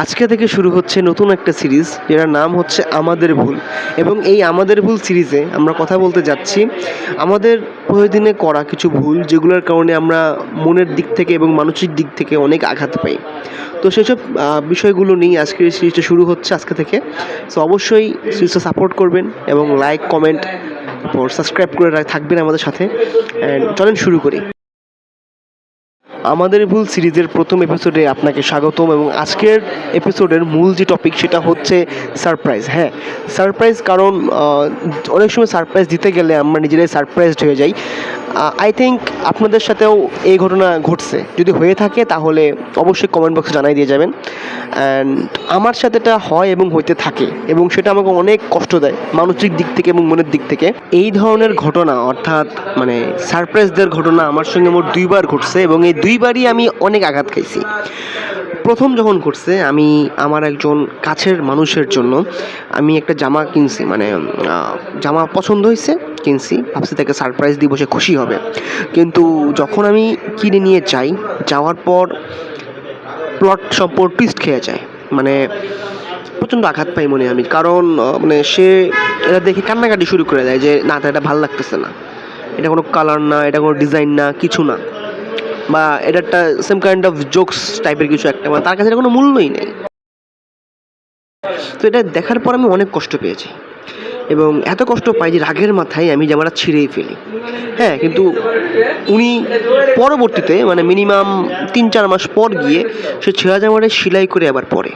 আজকে থেকে শুরু হচ্ছে নতুন একটা সিরিজ, যেটার নাম হচ্ছে আমাদের ভুল। এবং এই আমাদের ভুল সিরিজে আমরা কথা বলতে যাচ্ছি, আমাদের প্রতিদিনে করা কিছু ভুল, যেগুলোর কারণে আমরা মনের দিক থেকে এবং মানসিক দিক থেকে অনেক আঘাত পাই। তো সেসব বিষয়গুলো নিয়ে আজকের এই সিরিজটা শুরু হচ্ছে আজকে থেকে। সো অবশ্যই সিরিজটা সাপোর্ট করবেন এবং লাইক, কমেন্ট সাবস্ক্রাইব করে থাকবেন আমাদের সাথে। অ্যান্ড চলেন শুরু করি। আমাদের ভুল সিরিজের প্রথম এপিসোডে আপনাকে স্বাগতম এবং আজকের এপিসোডের মূল যে টপিক সেটা হচ্ছে সারপ্রাইজ হ্যাঁ? সারপ্রাইজ কারণ অনেক সময় সারপ্রাইজ দিতে গেলে আমরা নিজেরাই সারপ্রাইজড হয়ে যাই। আই থিঙ্ক আপনাদের সাথেও এই ঘটনা ঘটছে। যদি হয়ে থাকে, তাহলে অবশ্যই কমেন্ট বক্সে জানাই দিয়ে যাবেন। অ্যান্ড আমার সাথে এটা হয় এবং হইতে থাকে, এবং সেটা আমাকে অনেক কষ্ট দেয়, মানসিক দিক থেকে এবং মনের দিক থেকে। এই ধরনের ঘটনা, অর্থাৎ মানে সারপ্রাইজ দেওয়ার ঘটনা আমার সঙ্গে মোট দুইবার ঘটছে, এবং এই দুইবারই আমি অনেক আঘাত খাইছি। প্রথম যখন ঘটছে, আমি আমার একজন কাছের মানুষের জন্য আমি একটা জামা কিনছি মানে জামা পছন্দ হয়েছে কিনছি, ভাবছি তাকে সারপ্রাইজ দিব, সে খুশি হবে। কিন্তু যখন আমি কিনে নিয়ে যাই, যাওয়ার পর প্লট সম্পর্ক টুইস্ট খেয়ে যায়। মানে প্রচণ্ড আঘাত পাই মনে আমি, কারণ মানে সে এটা দেখে কান্নাকাটি শুরু করে দেয় যে, না, এটা ভালো লাগতেছে না। এটা কোনো কালার না, এটা কোনো ডিজাইন না, কিছু না। বা এটা একটা সেম কাইন্ড অফ জোকস টাইপের কিছু একটা মানে তার কাছে এটা কোনো মূল্যই নেই। তো এটা দেখার পর আমি অনেক কষ্ট পেয়েছি। এবং এত কষ্ট পাই যে রাগের মাথায় আমি জামাটা ছিঁড়েই ফেলি। হ্যাঁ কিন্তু উনি পরবর্তীতে মানে মিনিমাম তিন চার মাস পর গিয়ে সে ছেঁড়া জামাটা সেলাই করে আবার পরে।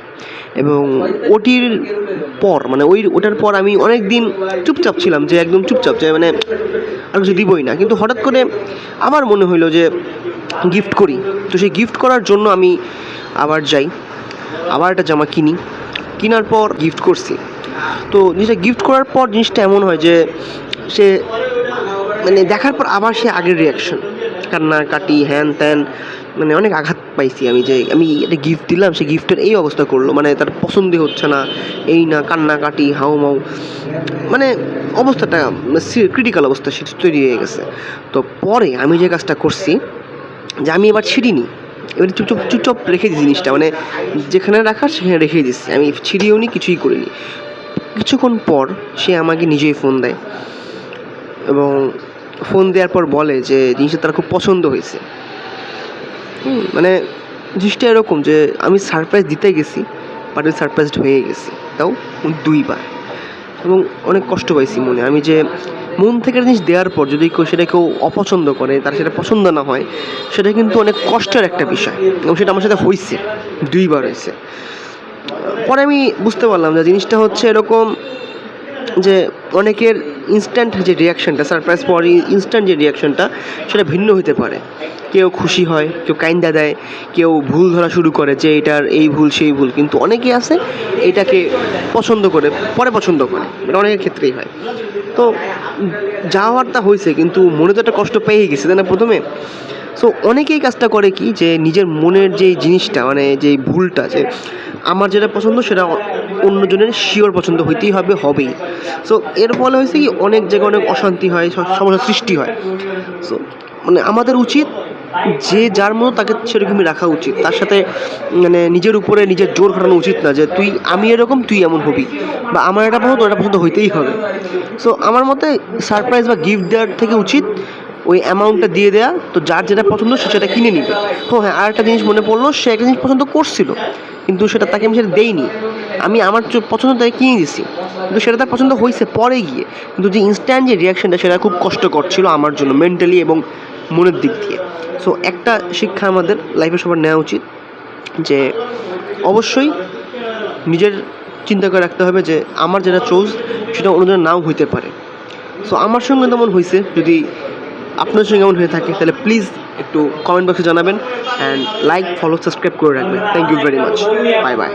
এবং ওটির পর মানে ওই ওটার পর আমি অনেক দিন চুপচাপ ছিলাম যে একদম চুপচাপ, যে মানে আর কিছু দিবই না। কিন্তু হঠাৎ করে আমার মনে হইল যে গিফট করি। তো সেই গিফট করার জন্য আমি আবার যাই, আবার একটা জামা কিনি। কেনার পর গিফট করছি। তো জিনিসটা গিফট করার পর জিনিসটা এমন হয় যে, সে মানে দেখার পর আবার সে আগের রিয়াকশন কান্না কাটি হ্যান ত্যান মানে অনেক আঘাত পাইছি আমি যে, আমি একটা গিফট দিলাম, সে গিফটের এই অবস্থা করল। মানে তার পছন্দই হচ্ছে না, এই না কান্না কাটি হাউ মাউ। মানে অবস্থাটা ক্রিটিক্যাল অবস্থা সেটা তৈরি হয়ে গেছে। তো পরে আমি যে কাজটা করছি, যে আমি এবার ছিঁড়িনি। এবার চুপচাপ চুপচাপ রেখে দিই জিনিসটা। মানে যেখানে রাখার সেখানে রেখে দিচ্ছি। আমি ছিঁড়িও নি কিছুই করিনি। কিছুক্ষণ পর সে আমাকে নিজেই ফোন দেয়। এবং ফোন দেওয়ার পর বলে যে, জিনিসটা তার খুব পছন্দ হয়েছে। মানে জিনিসটা এরকম যে, আমি সারপ্রাইজ দিতে গেছি বাট আমি সারপ্রাইজড হয়ে গেছি। তাও দুইবার। এবং অনেক কষ্ট পাইছি মনে। আমি যে মন থেকে জিনিস দেওয়ার পর যদি কেউ সেটা কেউ অপছন্দ করে, তার সেটা পছন্দ না হয়, সেটা কিন্তু অনেক কষ্টের একটা বিষয় এবং সেটা আমার সাথে হয়েছে দুইবার হয়েছে পরে আমি বুঝতে পারলাম যে জিনিসটা হচ্ছে এরকম যে অনেকের ইনস্ট্যান্ট যে রিয়াকশনটা সারপ্রাইজ পরে ইনস্ট্যান্ট যে রিয়াকশনটা সেটা ভিন্ন হতে পারে। কেউ খুশি হয়, কেউ কাইন্দা দেয়, কেউ ভুল ধরা শুরু করে যে এটার এই ভুল, সেই ভুল। কিন্তু অনেকে আছে, এটাকে পছন্দ করে, পরে পছন্দ করে। এটা অনেকের ক্ষেত্রেই হয়। তো যাওয়ারটা হয়েছে, কিন্তু মনে তো একটা কষ্ট পেয়েই গেছে, তাই না প্রথমে? সো অনেকেই কাজটা করে কি যে নিজের মনের যে জিনিসটা মানে যে ভুলটা, যে আমার যেটা পছন্দ সেটা অন্যজনের শিওর পছন্দ হইতেই হবে, হবেই। সো এর ফলে হয়েছে কি, অনেক জায়গায় অনেক অশান্তি হয় সমস্যার সৃষ্টি হয়। সো মানে আমাদের উচিত যে যার মতো তাকে সেরকমই রাখা উচিত। তার সাথে মানে নিজের উপরে নিজের জোর খাটানো উচিত না যে তুই, আমি এরকম, তুই এমন হবি। বা আমার এটা পছন্দ, ওটা পছন্দ হইতেই হবে। সো আমার মতে সারপ্রাইজ বা গিফট দেওয়ার থেকে উচিত ওই অ্যামাউন্টটা দিয়ে দেয়া। তো যার যেটা পছন্দ, সে সেটা কিনে নিবে। ও হ্যাঁ আর একটা জিনিস মনে পড়ল, সে একটা জিনিস পছন্দ করছিল, কিন্তু সেটা তাকে আমি সেটা দেইনি। আমি আমার পছন্দ তাকে কিনে দিছি, কিন্তু সেটা তার পছন্দ হয়েছে পরে গিয়ে। কিন্তু যে ইনস্ট্যান্ট যে রিয়াকশনটা সেটা খুব কষ্টকর ছিল আমার জন্য মেন্টালি এবং মনের দিক দিয়ে। সো একটা শিক্ষা আমাদের লাইফে সবার নেওয়া উচিত যে, অবশ্যই নিজের চিন্তা করে রাখতে হবে যে, আমার যেটা চোজ সেটা অন্যজনের নাও হইতে পারে। সো আমার সঙ্গে তেমন হয়েছে যদি আপনার সঙ্গে এমন হয়ে থাকে, তাহলে প্লিজ একটু কমেন্ট বক্সে জানাবেন অ্যান্ড লাইক ফলো সাবস্ক্রাইব করে রাখবেন। Thank you very much bye bye